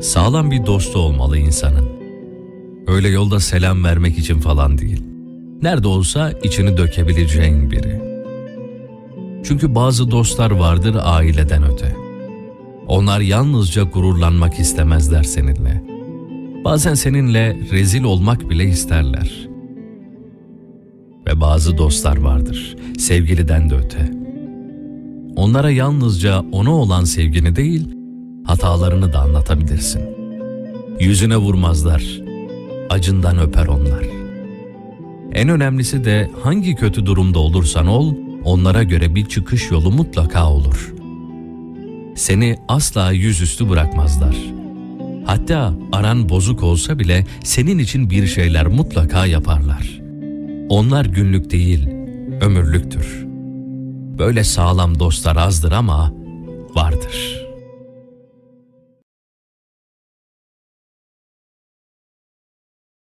Sağlam bir dostu olmalı insanın. Öyle yolda selam vermek için falan değil. Nerede olsa içini dökebileceğin biri. Çünkü bazı dostlar vardır aileden öte. Onlar yalnızca gururlanmak istemezler seninle. Bazen seninle rezil olmak bile isterler. Ve bazı dostlar vardır, sevgiliden de öte. Onlara yalnızca ona olan sevgini değil, hatalarını da anlatabilirsin. Yüzüne vurmazlar, acından öper onlar. En önemlisi de hangi kötü durumda olursan ol, onlara göre bir çıkış yolu mutlaka olur. Seni asla yüzüstü bırakmazlar. Hatta aran bozuk olsa bile senin için bir şeyler mutlaka yaparlar. Onlar günlük değil, ömürlüktür. Böyle sağlam dostlar azdır ama vardır.''